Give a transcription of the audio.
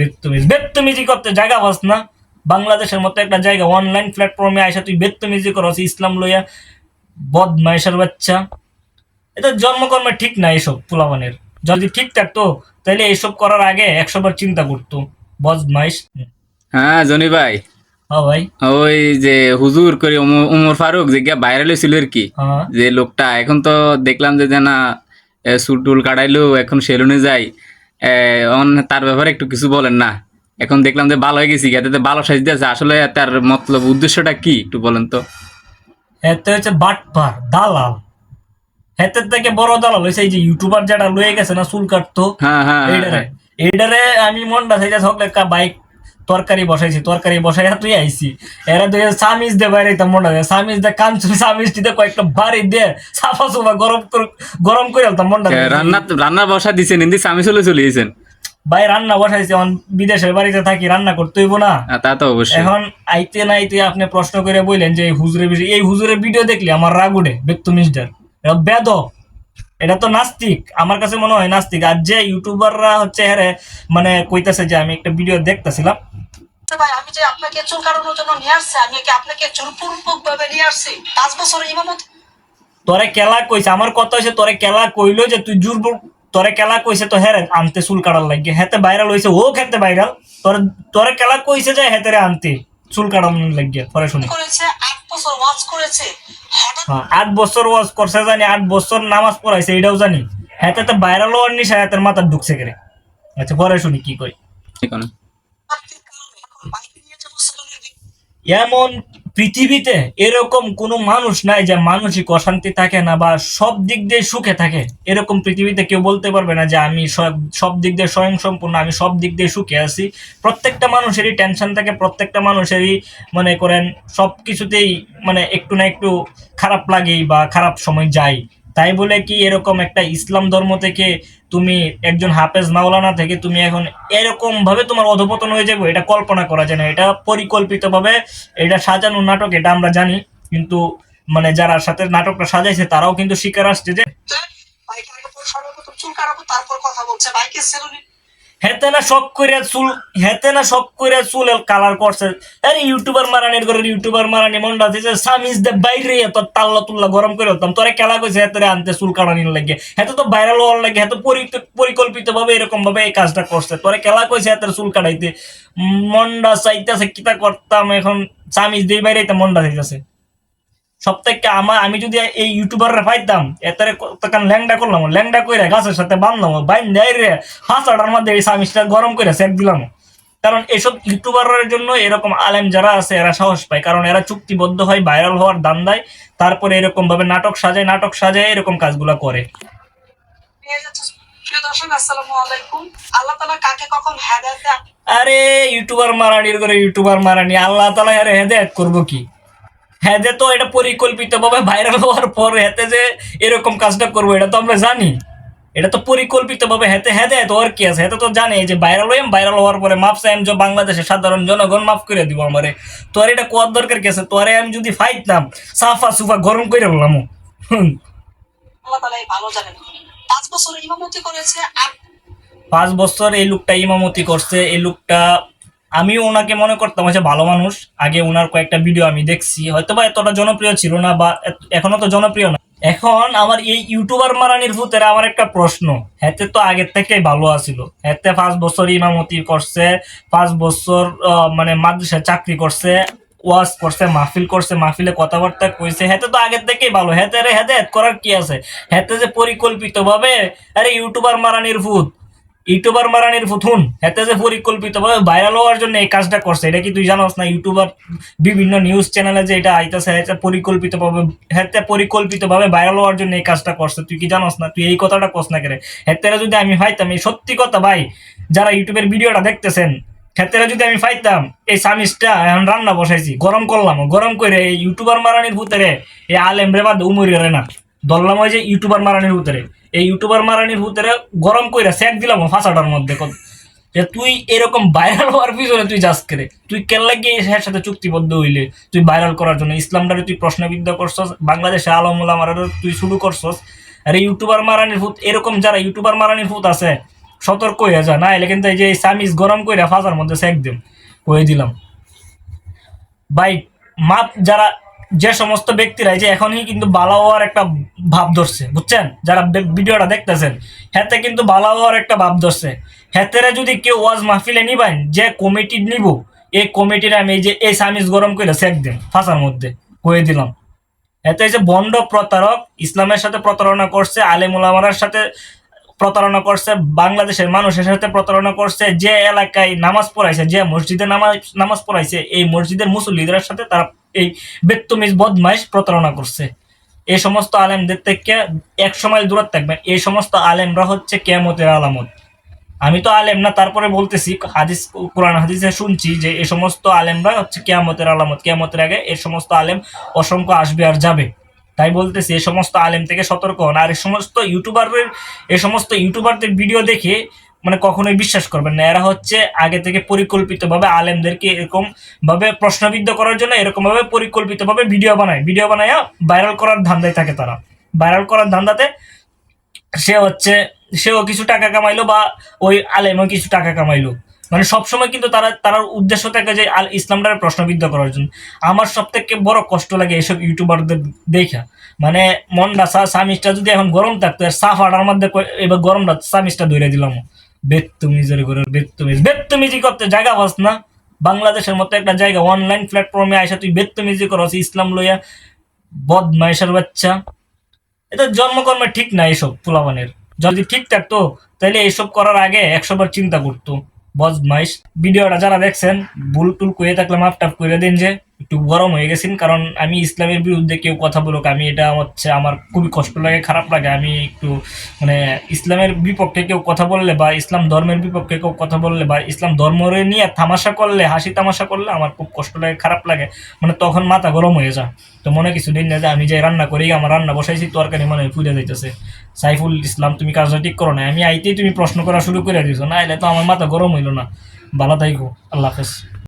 বেত্তমিজ। বেত্তমিজি করতে জায়গা পাস না। বাংলাদেশের মতো একটা জায়গা অনলাইন প্ল্যাটফর্মে আইসা তুই বেত্তমিজি করস ইসলাম লইয়া বদমাইশের বাচ্চা। এটা জন্মকর্মে ঠিক না এসব পোলাবানের যদি ঠিক থাকতো তাহলে এইসব করার আগে একশো বার চিন্তা করতো। বদমাইশ হ্যাঁ জনি ভাই। ভাই। ওই যে হুজুর করে উম- উমর ফারুক যে ভাইরাল হয়েছিল আর কি হ্যাঁ। যে লোকটা এখন তো দেখলাম যে না চুল টুল কাটাইলো এখন সেলুনে অন- তার ব্যাপারে একটু কিছু বলেন না। এখন দেখলাম যে ভালো হয়ে গেছি এতে ভালো সাইজ দিয়েছে। আসলে তার মতলব উদ্দেশ্যটা কি একটু বলেন তো? এতে হচ্ছে বাটপার দালাল। হেতের থেকে বড় দালাল হয়েছে এই যে ইউটিউবার যেটা লয়ে গেছে না চুল কাটতো হ্যাঁ হ্যাঁ হ্যাঁ, এইটারে এইটারে আমি মনটা থেকে সকলে বাইক তরকারি বসাইছি তরকারি বসাই তুই আইছি। এরা দুই সামিজ দে বাইরে তো মনটা দেয় সামিজ দে কাঞ্চন সামিজ দিতে কয়েকটা বাড়ি দে সাফা সুফা গরম গরম করে মনটা এ, রান্না রান্না বসা দিছেন হিন্দি আমি চলে চলে গেছেন ভাই রান্না বসাইছি এখন বিদেশের বাড়িতে থাকি রান্না করতে হইব না। তা তো অবশ্যই। এখন আইতে না আইতে আপনি প্রশ্ন করে বললেন যে এই হুজুরের বিষয় এই হুজুরের ভিডিও দেখলি আমার রাগ উঠে বেত্তমিজদার বেদ এটা তো নাস্তিক আমার কাছে মনে হয় নাস্তিক। আর যে ইউটিউবাররা হচ্ছে হ্যাঁ মানে কইতাছে যে আমি একটা ভিডিও দেখতেছিলাম। ভাই আমি যে আপনাকে চুল কাটানোর জন্য নিয়ে আসছি আমি কি আপনাকে জোরপূর্বক ভাবে নিয়ে আসছি? পাঁচ বছর ইমামত? তোরে কেলা কইছে আমার কথা হয়েছে তোরে কেলা কইলো যে তুই জুর তোরে কেলা কইছে তো হ্যাঁ আনতে চুল কাটার লাগে। হেতে ভাইরাল হয়েছে ও খেতে ভাইরাল তোরে তোরে কেলা কইছে যে হেতে রে আনতে চুল কাটানোর লাগে পরে শুনি। করেছে আট বছর ওয়াজ করেছে। আট বছর ওয়াজ করছে জানি আট বছর নামাজ পড়াইছে এটাও জানি। হ্যাঁ তো ভাইরাল হওয়ার নিশা হাতের মাথার ঢুকছে করে। আচ্ছা পরে শুনি কি কই। এমন পৃথিবীতে এরকম কোনো মানুষ নাই যে মানসিক অশান্তি থাকে না বা সব দিক দিয়ে সুখে থাকে। এরকম পৃথিবীতে কেউ বলতে পারবে না যে আমি সব দিক দিয়ে স্বয়ং সম্পূর্ণ আমি সব দিক দিয়ে সুখে আছি। প্রত্যেকটা মানুষেরই টেনশন থাকে, প্রত্যেকটা মানুষেরই মনে করেন সব কিছুতেই মানে একটু না একটু খারাপ লাগেই বা খারাপ সময় যায় তাই বলে কি এরকম একটা ইসলাম ধর্ম থেকে তুমি একজন হাফেজ মাওলানা থেকে তুমি এখন এরকম ভাবে তোমার অধপতন হয়ে যাবে? এটা কল্পনা করা যায় না। এটা পরিকল্পিত ভাবে এটা সাজানো নাটক, এটা আমরা জানি। কিন্তু মানে যারা সাথে নাটকটা সাজাইছে, তারাও কিন্তু শিকার আসছে যে তারপর কথা বলছে। বাইকের সেলুনে হেতে না শখ করে চুল, হেতে না শখ করে চুল কালার করছে। আরে ইউটিউবার মারানির ঘরের ইউটিউবার মারানি মনটা দিছে সামিজ দে বাইরে তোর তাল্লা তুল্লা গরম করে হতাম তোরে খেলা কইছে হেতে আনতে চুল কাটানির লাগে। হেতে তো ভাইরাল হওয়ার লাগে, হেতে পরিকল্পিত ভাবে এরকম ভাবে এই কাজটা করছে। তোরে খেলা কইছে হেতে চুল কাটাইতে? মন্ডা চাইতেছে কিতা করতাম, এখন সামিজ দিয়ে বাইরে মন্ডা চাইতেছে। সব থেকে আমার আমি যদি এই ইউটিউবাররা পাইতাম এতারে তখন ল্যাংডা করলাম ল্যাংডা কইরা গাছের সাথে বাঁধলাম বাইন দেয় রে হাঁসাটার মধ্যে এই সামিজটা গরম করে সেক দিলাম। কারণ এসব ইউটিউবারের জন্য এরকম আলেম যারা আছে এরা সাহস পায় কারণ এরা চুক্তিবদ্ধ হয় ভাইরাল হওয়ার দান দেয় তারপরে এরকম ভাবে নাটক সাজায় নাটক সাজায় এরকম কাজগুলো করে। আরে ইউটিউবার মারানির করে ইউটিউবার মারানি আল্লাহ তালা আরে হেদায়ত করব কি? হেদে তো এটা পরিকল্পিত ভাবে ভাইরাল হওয়ার পর হেতে যে এরকম কাজটা করব এটা তো আমরা জানি। এটা তো পরিকল্পিত ভাবে হেতে তো আর কি আছে? হেতে তো জানে যে ভাইরাল হইম ভাইরাল হওয়ার পরে মাপ চাইম যে বাংলাদেশের সাধারণ জনগণ মাফ করে দিব আমারে। তো তোর এটা কোয়ার দরকার কি আছে? তো তোরে আমি যদি ফাইতাম সাফা সুফা গরম করে বললাম ভালো জানেন। পাঁচ বছর ইমামতি করেছে পাঁচ বছর এই লোকটা ইমামতি করছে এই লোকটা আমিও ওনাকে মনে করতাম হচ্ছে ভালো মানুষ। আগে ওনার কয়েকটা ভিডিও আমি দেখছি। হয়তো বা এতটা জনপ্রিয় ছিল না বা এখনও তো জনপ্রিয় না। এখন আমার এই ইউটিউবার মারানির ভূতের আমার একটা প্রশ্ন। হেতে তো আগের থেকেই ভালো আছিল। হেতে পাঁচ বছর ইমামতি করছে, পাঁচ বছর মানে মাদ্রাসায় চাকরি করছে, ওয়াজ করছে, মাহফিল করছে, মাহফিলে কথাবার্তা কইছে। হেতে তো আগের থেকেই ভালো। হেতে রে হেতে করার কি আছে? হেতে যে পরিকল্পিত ভাবে আরে ইউটিউবার মারানির ভূত। ইউটিউবার মারানির ফুথুন হেতে যে পরিকল্পিত ভাবে ভাইরাল হওয়ার জন্য এই কাজটা করছে, এটা কি তুই জানোস না? ইউটিউবার বিভিন্ন নিউজ চ্যানেলে যে এটা আইতাছে এটা পরিকল্পিত ভাবে হেতে পরিকল্পিত ভাবে ভাইরাল হওয়ার জন্য এই কাজটা করছে। তুই কি জানোস না? তুই এই কথাটা কস না করে? হেতেরা যদি আমি পাইতাম এই সত্যি কথা ভাই, যারা ইউটিউবের ভিডিওটা দেখতেছেন ক্ষেত্রে যদি আমি পাইতাম এই সামিজটা এখন রান্না বসাইছি, গরম করলাম, গরম করে এই ইউটিউবার মারানির ভূতেরে এই আলেম রে বা উমরি না। ধরলাম ওই যে ইউটিউবার মারানির ভূতেরে। এই ইউটিউবার মারানির ভূতেরে গরম কইরা সেক দিলাম ফাঁসাটার মধ্যে যে তুই এরকম ভাইরাল হওয়ার পিছনে তুই যাস করে তুই কেল্লা গিয়ে এর সাথে চুক্তিবদ্ধ হইলে? তুই ভাইরাল করার জন্য ইসলামটারে তুই প্রশ্নবিদ্ধ করছস বাংলাদেশে আলমুল্লাহ মারার তুই শুরু করছস। আর ইউটিউবার মারানির ভূত, এরকম যারা ইউটিউবার মারানির ভূত আছে, সতর্ক হয়ে যা, না এলে কিন্তু এই যে সামিজ গরম করে ফাঁসার মধ্যে সেক দিম কয়ে দিলাম। ভাই, মাপ যারা যে সমস্ত ব্যক্তিরা যে এখনই কিন্তু বালা হওয়ার একটা ভাব ধরছে, বুঝছেন? যারা ভিডিওটা দেখতেছেন, হাতে কিন্তু বালা হওয়ার একটা ভাব ধরছে। হাতেরে যদি কেউ ওয়াজ মাহফিলে নিবেন, যে কমিটি নিব, এই কমিটির আমি যে, এই সামিজ গরম করে সেক দিন, ফাঁসার মধ্যে কয়ে দিলাম। এতে যে বন্ড প্রতারক, ইসলামের সাথে প্রতারণা করছে, আলেম উলামার সাথে প্রতারণা করছে, বাংলাদেশের মানুষের সাথে প্রতারণা করছে, যে এলাকায় নামাজ পড়াইছে, যে মসজিদে নামাজ নামাজ পড়াইছে, এই মসজিদের মুসল্লিদের সাথে তারা এই বেত্তমিজ বদমাইশ প্রতারণা করছে। এই সমস্ত আলেমদের থেকে এক সময় দূরত থাকবেন এই সমস্ত আলেমরা হচ্ছে কেয়ামতের আলামত। আমি তো আলেম না, তারপরে বলতেছি, হাদিস, কোরআন, হাদিসে শুনছি যে এই সমস্ত আলেমরা হচ্ছে কেয়ামতের আলামত। কেয়ামতের আগে এই সমস্ত আলেম অসংখ্য আসবে আর যাবে। তাই বলতেছি এই সমস্ত আলেম থেকে সতর্ক হন। আর এই সমস্ত ইউটিউবারের এই সমস্ত ইউটিউবারদের ভিডিও দেখে মানে কখনোই বিশ্বাস করবেন না। এরা হচ্ছে আগে থেকে পরিকল্পিতভাবে আলেমদেরকে এরকম ভাবে প্রশ্নবিদ্ধ করার জন্য এরকম ভাবে পরিকল্পিতভাবে ভিডিও বানায়। ভিডিও বানায় ভাইরাল করার ধান্দায় থাকে তারা। ভাইরাল করার ধান্দাতে সে হচ্ছে, সেও কিছু টাকা কামাইলো বা ওই আলেমও কিছু টাকা কামাইলো। মানে সবসময় কিন্তু তারা, তার উদ্দেশ্য থাকে যে আল ইসলামটার প্রশ্নবিদ্ধ করার জন্য। আমার সব থেকে বড় কষ্ট লাগে এইসব ইউটিউবারদের দেখা। মানে মনটা সা সামিজটা যদি এখন গরম থাকতো আর সাফাটার মধ্যে কই- এবার গরমটা সামিজটা ধরে দিলাম। বেত্তুমিজের করে বেত্তুমিজ। বেত্তুমিজি করতে জায়গা পাস না। বাংলাদেশের মতো একটা জায়গা অনলাইন প্ল্যাটফর্মে আইসা তুই বেত্তমিজি করস, ইসলাম লইয়া বদমাইশের বাচ্চা। এটা জন্মকর্মে ঠিক না এসব পোলাবানের যদি ঠিক থাকতো তাহলে এইসব করার আগে একশোবার চিন্তা করতো। বদমাইশ। ভিডিওটা যারা দেখছেন ভুল টুল করে থাকলে মাফ টাফ করে দিন যে। একটু গরম হয়ে গেছেন, কারণ আমি ইসলামের বিরুদ্ধে কেউ কথা বলুক, আমি এটা হচ্ছে আমার খুবই কষ্ট লাগে, খারাপ লাগে। আমি একটু মানে ইসলামের বিপক্ষে কেউ কথা বললে বা ইসলাম ধর্মের বিপক্ষে কেউ কথা বললে বা ইসলাম ধর্মরে নিয়ে তামাশা করলে, হাসি তামাশা করলে আমার খুব কষ্ট লাগে, খারাপ লাগে। মানে তখন মাথা গরম হয়ে যায়। তো মনে কিছু দিন না যে আমি যে রান্না করি, আমার রান্না বসাইছি, তরকারি মনে ফুটে যাইতেছে। সাইফুল ইসলাম, তুমি কাজটা ঠিক করো না আমি আইতেই তুমি প্রশ্ন করা শুরু করে দিছো না এলে তো আমার মাথা গরম হইল না। ভালো থাইকো, আল্লাহ হাফেজ।